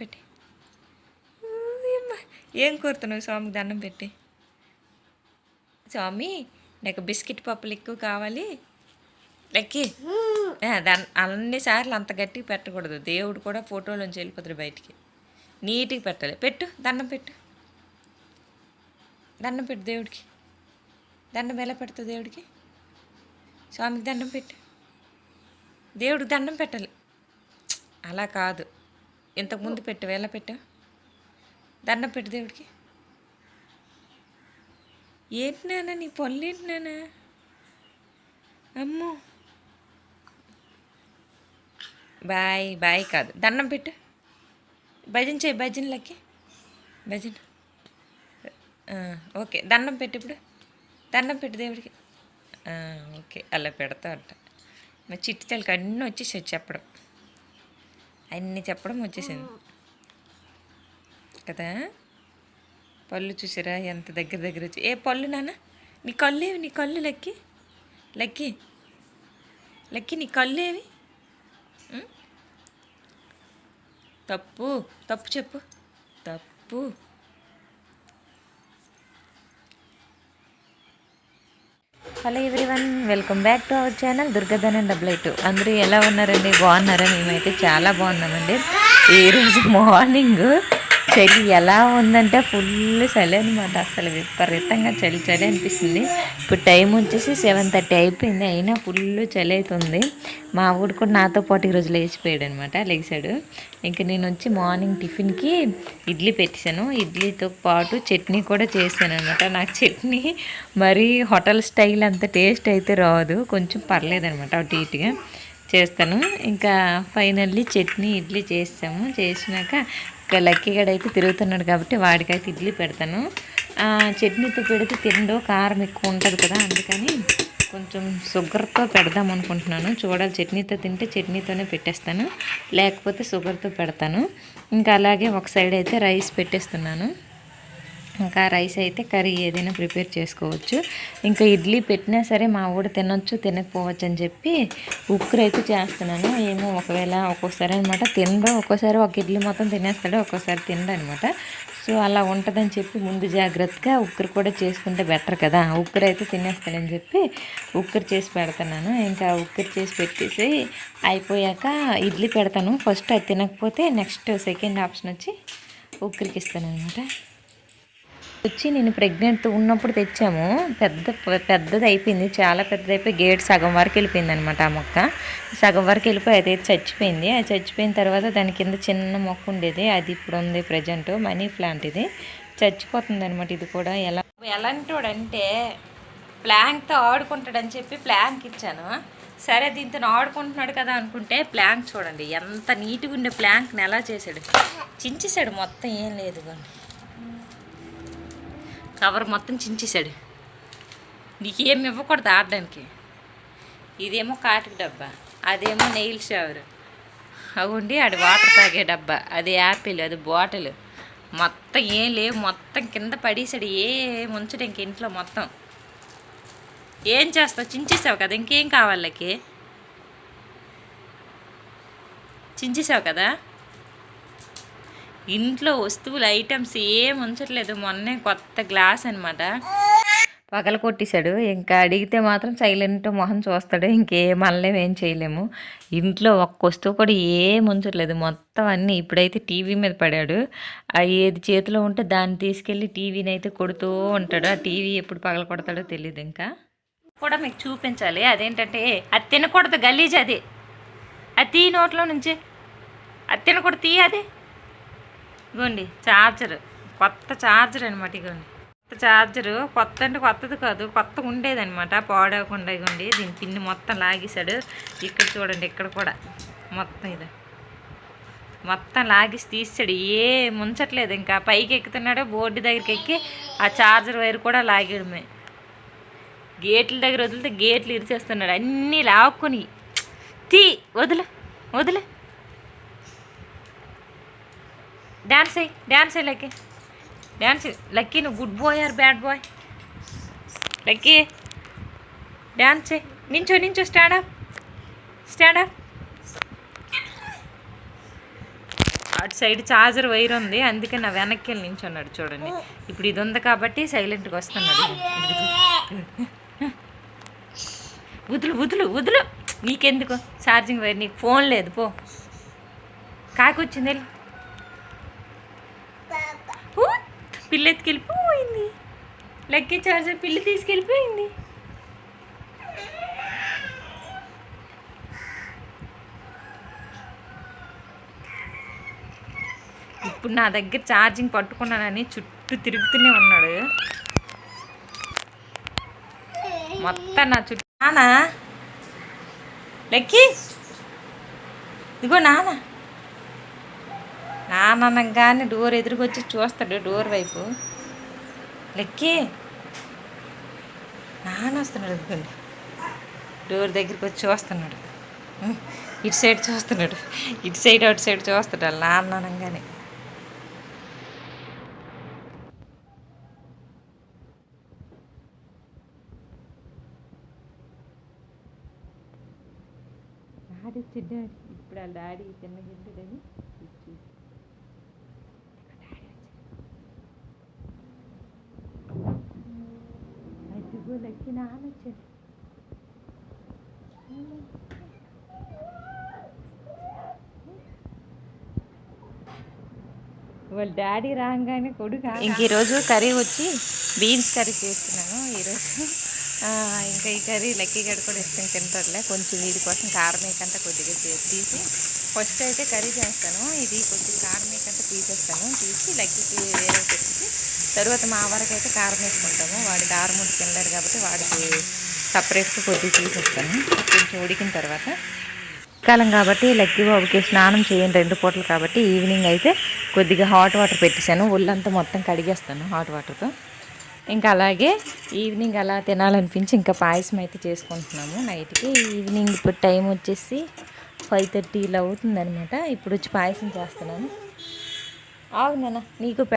పెట్టి. ఏం కోరుతున్నావు స్వామికి దండం పెట్టి? స్వామి నాకు బిస్కెట్ పప్పులు ఎక్కువ కావాలి. లెక్కి. ఆ, దాన్ని అన్నిసార్లు అంత గట్టిగా పెట్టకూడదు. దేవుడు కూడా ఫోటోలోంచి వెళ్ళిపోతాడు బయటికి. నీట్గా పెట్టాలి. పెట్టు దండం పెట్టు. దండం పెట్టు దేవుడికి. దండం ఎలా పెడతావు దేవుడికి? స్వామికి దండం పెట్టు. దేవుడికి దండం పెట్టాలి. అలా కాదు. ఇంతకుముందు పెట్టు ఎలా పెట్టావు దండం పెట్టు దేవుడికి. ఏంటి నాన్న నీ పళ్ళు ఏంటి నాన్న? అమ్మో. బాయ్ బాయ్ కాదు. దండం పెట్టు. భజన చేయి భజనలకి. భజన. ఓకే. దండం పెట్టు ఇప్పుడు. దండం పెట్టు దేవుడికి. ఓకే. అలా పెడతా అంట. మా చిట్టి తల్లికి అన్నీ వచ్చేసి చెప్పడం. అన్నీ చెప్పడం వచ్చేసింది. కదా? పళ్ళు చూసారా? ఎంత దగ్గర దగ్గర వచ్చి ఏ పళ్ళు నాన్న? నీ కళ్ళు ఏవి నీ కళ్ళు లెక్కి. లెక్కి. లెక్కి నీ కళ్ళు ఏవి తప్పు. తప్పు చెప్పు. తప్పు. Hello everyone welcome back to our channel Durgadhanam double eight అందరూ ఎలా ఉన్నారండి? బాగున్నారా? మేమైతే చాలా బాగున్నామండి. ఈరోజు మార్నింగ్ చలి ఎలా ఉందంటే ఫుల్ చలి అనమాట అసలు విపరీతంగా చలి చలి అనిపిస్తుంది. ఇప్పుడు టైం వచ్చేసి సెవెన్ థర్టీ అయిపోయింది. అయినా ఫుల్ చలి అవుతుంది మా ఊడు కూడా నాతో పాటు ఈరోజు లేచిపోయాడు అనమాట లేచాడు. ఇంకా నేను వచ్చి మార్నింగ్ టిఫిన్కి ఇడ్లీ పెట్టాను ఇడ్లీతో పాటు చట్నీ కూడా చేశాను అనమాట నాకు చట్నీ మరీ హోటల్ స్టైల్ అంత టేస్ట్ అయితే రాదు. కొంచెం పర్లేదనమాట అటు ఇటుగా చేస్తాను. ఇంకా ఫైనల్లీ చట్నీ ఇడ్లీ చేస్తాము చేసినాక ఇంకా లక్కీ గడ అయితే తిరుగుతున్నాడు కాబట్టి వాడికైతే ఇడ్లీ పెడతాను. చట్నీతో పెడితే తిండో కారం ఎక్కువ ఉంటుంది కదా అందుకని కొంచెం షుగర్తో పెడదాం అనుకుంటున్నాను. చూడాలి చట్నీతో తింటే చట్నీతోనే పెట్టేస్తాను లేకపోతే షుగర్తో పెడతాను. ఇంకా అలాగే ఒక సైడ్ అయితే రైస్ పెట్టేస్తున్నాను. ఇంకా రైస్ అయితే కర్రీ ఏదైనా ప్రిపేర్ చేసుకోవచ్చు. ఇంకా ఇడ్లీ పెట్టినా సరే మా ఊడు తినొచ్చు తినకపోవచ్చు అని చెప్పి ఉక్కురు అయితే చేస్తున్నాను. ఏమో ఒకవేళ ఒక్కోసారి అనమాట తినడు ఒక్కోసారి ఒక ఇడ్లీ మొత్తం తినేస్తాడు ఒక్కోసారి తినడు అనమాట సో అలా ఉంటుందని చెప్పి ముందు జాగ్రత్తగా ఉక్కురు కూడా చేసుకుంటే బెటర్ కదా. ఉక్కురు అయితే తినేస్తాడని చెప్పి ఉక్కురు చేసి పెడుతున్నాను. ఇంకా ఉక్కురు చేసి పెట్టేసి అయిపోయాక ఇడ్లీ పెడతాను. ఫస్ట్ అది తినకపోతే నెక్స్ట్ సెకండ్ ఆప్షన్ వచ్చి ఉక్కురికి ఇస్తాను అనమాట వచ్చి నేను ప్రెగ్నెంట్ ఉన్నప్పుడు తెచ్చాము. పెద్ద పెద్దది అయిపోయింది. చాలా పెద్దది అయిపోయి గేట్ సగం వరకు వెళ్ళిపోయింది అనమాట ఆ మొక్క. సగం వరకు వెళ్ళిపోయి అయితే చచ్చిపోయింది. అది చచ్చిపోయిన తర్వాత దాని కింద చిన్న మొక్క ఉండేది. అది ఇప్పుడు ఉంది ప్రజెంట్ మనీ ప్లాంట్ ఇది. చచ్చిపోతుంది అనమాట ఇది కూడా. ఎలా ఎలాంటోడంటే ప్లాంక్తో ఆడుకుంటాడని చెప్పి ప్లాంక్ ఇచ్చాను. సరే దీంతో ఆడుకుంటున్నాడు కదా అనుకుంటే ప్లాంక్ చూడండి. ఎంత నీట్గా ఉండే ప్లాంక్ని ఎలా చేశాడు? చించేశాడు. మొత్తం ఏం లేదు. కానీ కవర్ మొత్తం చించేశాడు. నీకేం ఇవ్వకూడదు ఆడడానికి. ఇదేమో కాటికి డబ్బా అదేమో నెయిల్ షవర్. అవుండి అది వాటర్ తాగే డబ్బా అది యాపిల్ అది బాటిల్. మొత్తం ఏం లేవు మొత్తం కింద పడేసాడు ఏ ఉంచడు ఇంక ఇంట్లో మొత్తం. ఏం చేస్తావు? చించేసావు కదా ఇంకేం కావాలకి చించేసావు కదా? ఇంట్లో వస్తువులు ఐటమ్స్ ఏం ఉంచట్లేదు. మొన్నే కొత్త గ్లాస్ అనమాట పగల కొట్టేశాడు. ఇంకా అడిగితే మాత్రం సైలెంట్ మొహం చూస్తాడు. ఇంకేం అనలేము ఏం చేయలేము. ఇంట్లో ఒక్క వస్తువు కూడా ఏం ఉంచట్లేదు. మొత్తం అన్నీ ఇప్పుడైతే టీవీ మీద పడాడు. ఆ ఏది చేతిలో ఉంటే దాన్ని తీసుకెళ్ళి టీవీని అయితే కొడుతూ ఉంటాడు. ఆ టీవీ ఎప్పుడు పగల కొడతాడో తెలియదు ఇంకా. కూడా మీకు చూపించాలి. అదేంటంటే అది తినకూడదు గలీజ్ అది. అది తీ నోట్లో నుంచి. అది తినకూడదు తీ అది. ఇగోండి ఛార్జర్ కొత్త ఛార్జర్ అనమాట ఇగోండి. కొత్త ఛార్జరు కొత్త అంటే కొత్తది కాదు కొత్త ఉండేదనమాట పాడవకుండా ఇగోండి దీని పిన్ని మొత్తం లాగేశాడు. ఇక్కడ చూడండి ఇక్కడ కూడా. మొత్తం ఇది. మొత్తం లాగేసి తీసాడు ఏ ముంచట్లేదు. ఇంకా పైకి ఎక్కుతున్నాడు బోర్డు దగ్గరికి ఎక్కి ఆ ఛార్జర్ వైర్ కూడా లాగేయడమే. గేట్ల దగ్గర వదిలితే గేట్లు ఇరిచేస్తున్నాడు. అన్నీ లాక్కుని. తీ వదిలే వదిలే. డ్యాన్స్ అయ్యి డ్యాన్స్ అయ్యి లక్కీ. డ్యాన్స్ లక్కీ నువ్వు good boy or bad boy lucky dance అయ్యి నించో నించో స్టాండప్ స్టాండప్ అటు సైడ్ చార్జర్ వైర్ ఉంది అందుకే నా వెనక్కి వెళ్ళి నించున్నాడు చూడండి. ఇప్పుడు ఇది ఉంది కాబట్టి సైలెంట్గా వస్తున్నాడు. వదులు వదులు వదులు. నీకెందుకు? ఛార్జింగ్ వైర్ నీకు ఫోన్ లేదు పో. కాకొచ్చింది వెళ్ళి. పిల్ల ఎత్తుకెళ్ళిపోయింది. లక్కీ చార్జర్ పిల్లి తీసుకెళ్ళిపోయింది. ఇప్పుడు నా దగ్గర ఛార్జింగ్ పట్టుకున్నానని చుట్టూ తిరుగుతూనే ఉన్నాడు. మొత్తం నా చుట్టూ నానా? లెక్కి? ఇదిగో నానా. నాననగానే డోర్ ఎదురుకొచ్చి చూస్తాడు డోర్ వైపు. లెక్కి నాన్న వస్తున్నాడు డోర్ దగ్గరికి వచ్చి చూస్తున్నాడు ఇటు సైడ్ చూస్తున్నాడు. ఇటు సైడ్ అటు సైడ్ చూస్తాడు నాన్న అనగానే డాడీ చిన్న ఇప్పుడు ఆ డాడీ చిన్న గిడ్డడని ఇచ్చి నాన్న వచ్చాడు వాళ్ళ డాడీ రాగానే కొడుకు ఇంక ఈరోజు కర్రీ వచ్చి బీన్స్ కర్రీ చేస్తున్నాను ఈరోజు. ఇంకా ఈ కర్రీ లక్కీ గడి కూడా ఇష్టం తింటారులే కొంచెం వీడి కోసం కారం వేయకంటే కొద్దిగా తీసి ఫస్ట్ అయితే కర్రీ చేస్తాను. ఇది కొద్దిగా కారం వేయకంటే తీసేస్తాను. తీసి లక్కీకి వేరే తర్వాత మా వారికి అయితే కారం వేసుకుంటాము. వాడి కారం ఉడికి తినలేడు కాబట్టి వాడికి సపరేట్గా కొద్దిగా తీసేస్తాను. కొంచెం ఉడికిన తర్వాత. కాలం కాబట్టి లక్కీ బాబుకి స్నానం చేయండి రెండు పూటలు కాబట్టి ఈవినింగ్ అయితే కొద్దిగా హాట్ వాటర్ పెట్టేశాను. ఒళ్ళంతా మొత్తం కడిగేస్తాను హాట్ వాటర్తో ఇంకా అలాగే ఈవినింగ్ అలా తినాలనిపించి ఇంకా పాయసం అయితే చేసుకుంటున్నాము. నైట్కి ఈవినింగ్ ఇప్పుడు టైం వచ్చేసి ఫైవ్ థర్టీ ఇలా అవుతుందనమాట ఇప్పుడు వచ్చి పాయసం చేస్తున్నాను. అవునా నీకు